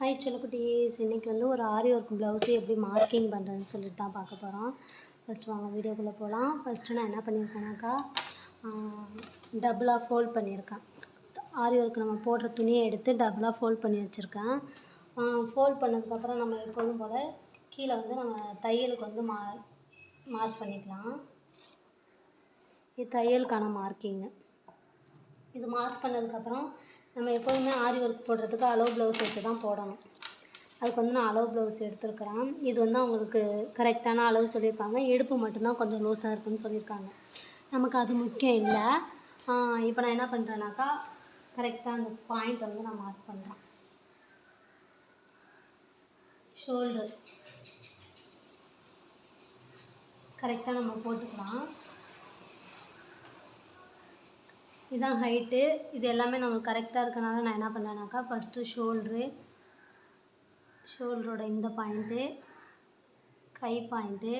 Hi செல்லக்குட்டீஸ். இன்றைக்கி வந்து ஒரு ஆரி ஒர்க் ப்ளவுஸு எப்படி மார்க்கிங் பண்ணுறதுன்னு சொல்லிட்டு தான் பார்க்க போகிறோம் ஃபஸ்ட்டு வாங்க வீடியோக்குள்ளே போகலாம் ஃபஸ்ட்டு நான் என்ன பண்ணியிருக்கேனாக்கா டபுளாக ஃபோல்ட் பண்ணியிருக்கேன். ஆரி ஒர்க் நம்ம போடுற துணியை எடுத்து டபுளாக ஃபோல்ட் பண்ணி வச்சுருக்கேன். ஃபோல்ட் பண்ணதுக்கப்புறம் நம்ம எப்போதும் போல் கீழே வந்து நம்ம தையலுக்கு வந்து மா மார்க் பண்ணிக்கலாம். இது தையலுக்கான மார்க்கிங்கு இது மார்க் பண்ணதுக்கப்புறம் நம்ம எப்போதுமே ஆரி ஒர்க் போடுறதுக்கு அளவு ப்ளவுஸ் வச்சு தான் போடணும். அதுக்கு வந்து நான் அளவு ப்ளவுஸ் எடுத்துருக்கிறேன். இது வந்து அவங்களுக்கு கரெக்டான அளவு சொல்லியிருக்காங்க. இடுப்பு மட்டும்தான் கொஞ்சம் லூஸாக இருக்குன்னு சொல்லியிருக்காங்க. நமக்கு அது முக்கியம் இல்லை. இப்போ நான் என்ன பண்ணுறேன்னாக்கா கரெக்டாக அந்த பாயிண்ட் வந்து நான் மார்க் பண்ணுறேன் ஷோல்டர் கரெக்டாக நம்ம போட்டுக்கலாம். இதுதான் ஹைட்டு இது எல்லாமே நம்மளுக்கு கரெக்டாக இருக்கனால நான் என்ன பண்ணேனாக்கா ஃபஸ்ட்டு ஷோல்ட்ரு ஷோல்டரோட இந்த பாயிண்ட்டு கை point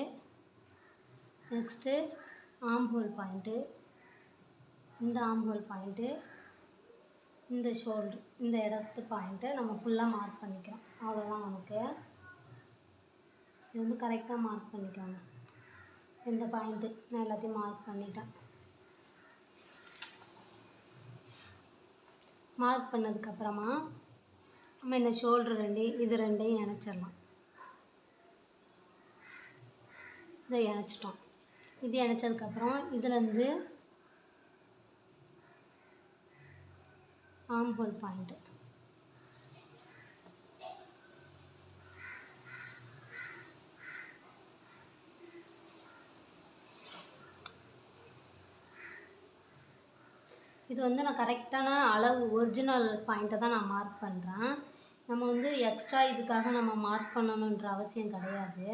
next arm hole point இந்த ஆம் ஹோல் பாயிண்ட்டு இந்த ஷோல்ட்ரு இந்த இடத்து பாயிண்ட்டு நம்ம ஃபுல்லாக மார்க் பண்ணிக்கிறோம். அவ்வளோதான் நமக்கு. இது வந்து கரெக்டாக மார்க் பண்ணிக்கோங்க இந்த பாயிண்ட்டு நான் எல்லாத்தையும் மார்க் பண்ணிட்டேன். மார்க் பண்ணதுக்கப்புறமா நம்ம இந்த ஷோல்டர் ரெண்டையும் இது ரெண்டையும் இணைச்சிடலாம். இதை இணைச்சிட்டோம். இது இணைச்சதுக்கப்புறம் இதுலேருந்து ஆம் ஹோல் பாயிண்ட்டு இது வந்து நான் கரெக்டான அளவு ஒரிஜினல் பாயிண்ட்டை தான் நான் மார்க் பண்ணுறேன் நம்ம வந்து எக்ஸ்ட்ரா இதுக்காக நம்ம மார்க் பண்ணணுன்ற அவசியம் கிடையாது.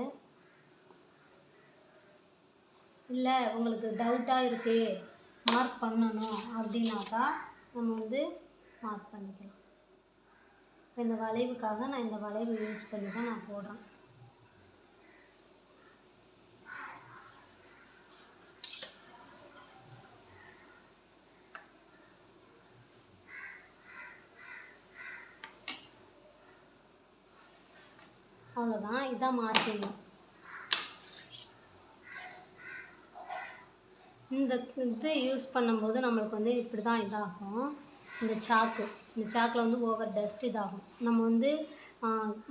இல்லை உங்களுக்கு டவுட்டாக இருக்குது மார்க் பண்ணணும் அப்படின்னாக்கா நம்ம வந்து மார்க் பண்ணிக்கலாம். இந்த வளைவுக்காக நான் இந்த வளைவு யூஸ் பண்ணி தான் நான் போடுறேன். அவ்வளோதான் இதான் மார்க்கிங் இந்த இது யூஸ் பண்ணும்போது நம்மளுக்கு வந்து இப்படி தான் இதாகும். இந்த சாக்கு. இந்த சாக்கில் வந்து ஓவர் டஸ்ட் இதாகும். நம்ம வந்து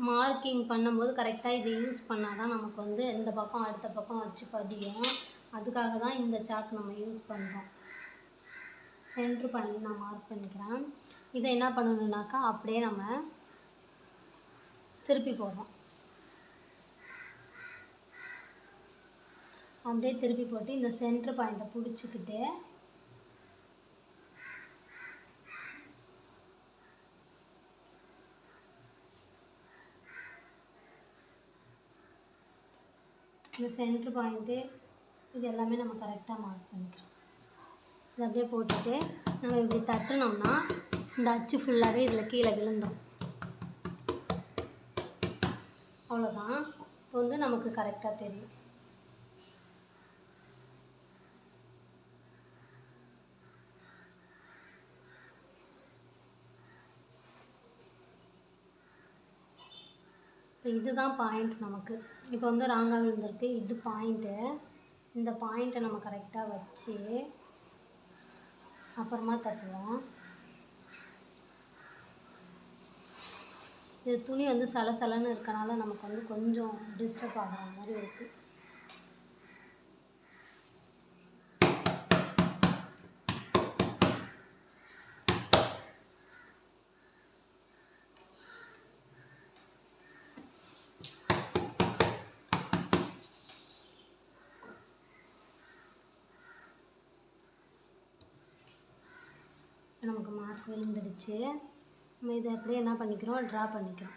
மார்க்கிங் பண்ணும்போது கரெக்டாக இதை யூஸ் பண்ணால் தான் நமக்கு வந்து இந்த பக்கம் அடுத்த பக்கம் வச்சு பதியும். அதுக்காக தான் இந்த சாக்கு நம்ம யூஸ் பண்ணுறோம் சென்ட்ரு பண்ணி நான் மார்க் பண்ணிக்கிறேன். இதை என்ன பண்ணணுன்னாக்கா அப்படியே நம்ம திருப்பி போடுறோம். அப்படியே திருப்பி போட்டு இந்த சென்ட்ரு பாயிண்ட்டை பிடிச்சிக்கிட்டு இந்த சென்ட்ரு பாயிண்ட்டு இது எல்லாமே நம்ம கரெக்டாக மார்க் பண்ணிக்கிறோம் இது அப்படியே போட்டுட்டு நம்ம இப்படி தட்டுனோம்னா இந்த அச்சு ஃபுல்லாகவே இதில் கீழே விழுந்தோம் அவ்வளோதான் இப்போ வந்து நமக்கு கரெக்டாக தெரியும். இதுதான் பாயிண்ட் நமக்கு. இப்போ வந்து ராங்காக விழுந்திருக்கு. இது பாயிண்ட்டு இந்த பாயிண்ட்டை நம்ம கரெக்டாக வச்சு அப்புறமா தட்டுவோம். இது துணி வந்து சலசலன்னு இருக்கனால நமக்கு வந்து கொஞ்சம் டிஸ்டர்ப் ஆகிற மாதிரி இருக்குது நமக்கு மார்க் விழுந்துடுச்சு நம்ம இதை அப்படியே என்ன பண்ணிக்கிறோம் ட்ரா பண்ணிக்கிறோம்.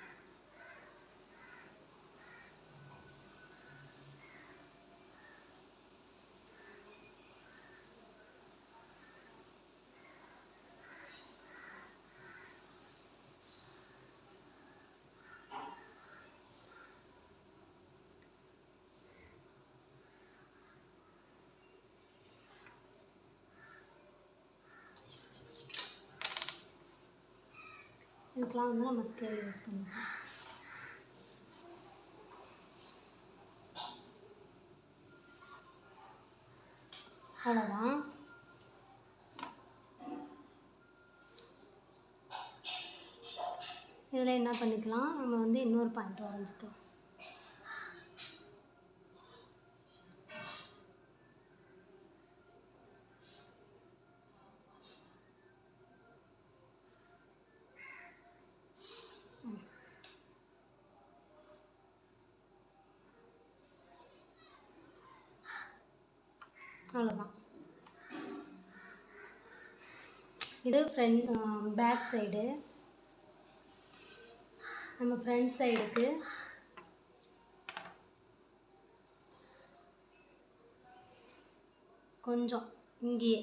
இதுக்கெலாம் வந்து நம்ம ஸ்கேல் யூஸ் பண்ணிக்கலாம் அவ்வளோதான் இதில் என்ன பண்ணிக்கலாம்? நம்ம வந்து இன்னொரு பாயிண்ட் வரைஞ்சிக்கலாம் அவ்வளோதான் இது ஃப்ரண்ட் பேக் சைடு நம்ம ஃப்ரண்ட் சைடுக்கு கொஞ்சம் இங்கேயே.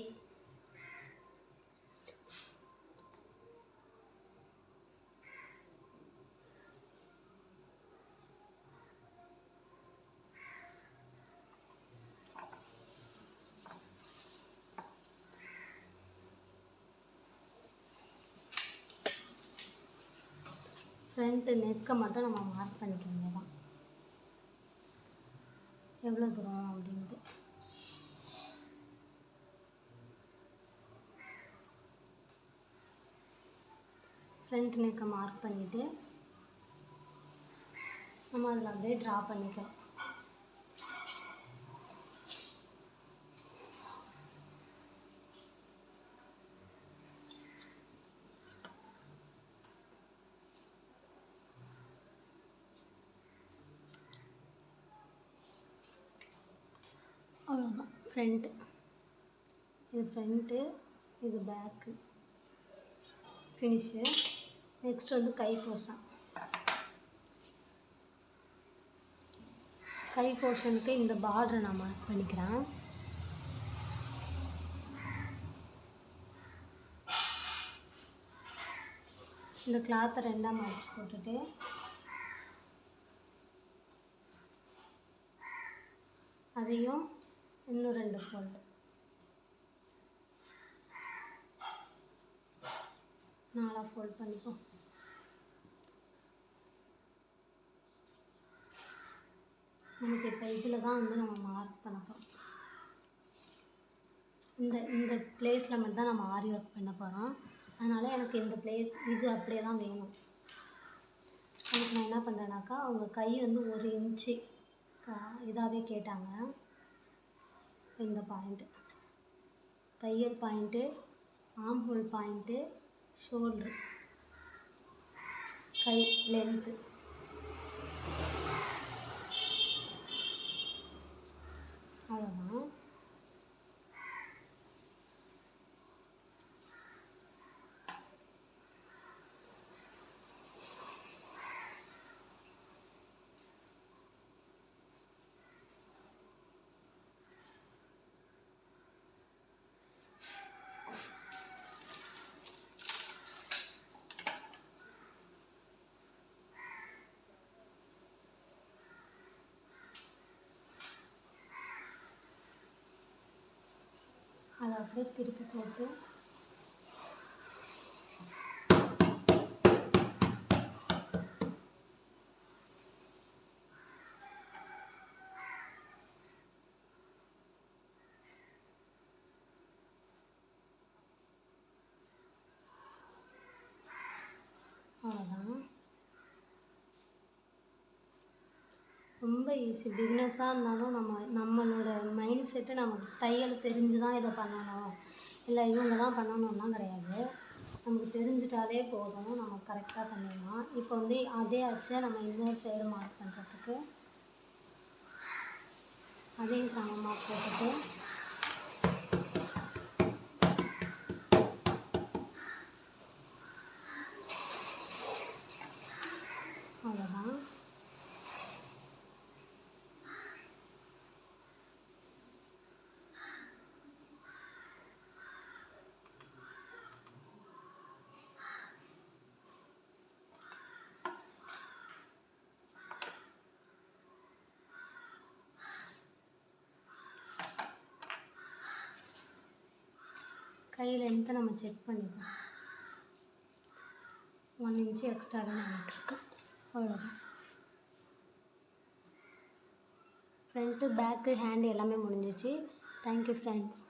ஃப்ரண்ட்டு நெக்கை மட்டும் நம்ம மார்க் பண்ணிக்க வேண்டியதான் எவ்வளோ தூரம் அப்படின்ட்டு. ஃப்ரண்ட் நெக்கை மார்க் பண்ணிவிட்டு நம்ம அதில் அப்படியே ட்ரா பண்ணிக்கலாம் அவ்வளோதான் ஃப்ரண்ட்டு இது ஃப்ரண்ட்டு இது பேக்கு ஃபினிஷு நெக்ஸ்ட் வந்து கை போர்ஷன் கை போர்ஷனுக்கு இந்த பார்டரை நான் மார்க் பண்ணிக்கிறேன். இந்த கிளாத்தை ரெண்டாக மடிச்சு போட்டுட்டு. அதையும் இன்னும் ரெண்டு ஃபோல்டு நாலாக ஃபோல்ட் பண்ணிப்போம். நமக்கு இப்போ இதில் தான் வந்து நம்ம மார்க் பண்ண போகிறோம் இந்த இந்த பிளேஸில் மட்டும்தான் நம்ம ஆரி ஒர்க் பண்ண போகிறோம் அதனால் எனக்கு இந்த பிளேஸ் இது அப்படியே தான் வேணும். அதுக்கு நான் என்ன பண்ணுறேன்னாக்கா அவங்க கை வந்து ஒரு இன்ச்சு இதாகவே கேட்டாங்க. இந்த பாயிண்ட்டு தையல் பாயிண்ட்டு ஆம் பாயிண்ட்டு ஷோல்ட்ரு கை லென்த்து அவ்வளோதான் அதை அப்படியே திருப்பி போட்டு அவ்வளோதான் ரொம்ப ஈஸி பிஸ்னஸாக இருந்தாலும் நம்ம நம்மளோட மைண்ட் செட்டு நமக்கு தையல் தெரிஞ்சு தான் இதை பண்ணணும். இல்லை இவங்க தான் பண்ணணும்லாம் கிடையாது. நமக்கு தெரிஞ்சிட்டாலே போதும். நம்ம கரெக்டாக பண்ணிடலாம். இப்போ வந்து அதே அச்சை நம்ம இன்னொரு சைடு மார்க் பண்ணுறதுக்கு அதையும் சமமாக போட்டுட்டு அவ்வளோதான் கை லென்த்தை நம்ம செக் பண்ணிப்போம் ஒன் ஒன் இன்ச்சு எக்ஸ்ட்ராவே நான் விட்டுருக்கேன் அவ்வளோதான் ஃப்ரண்ட்டு பேக்கு ஹேண்டு எல்லாமே முடிஞ்சிச்சு தேங்க்யூ ஃப்ரெண்ட்ஸ்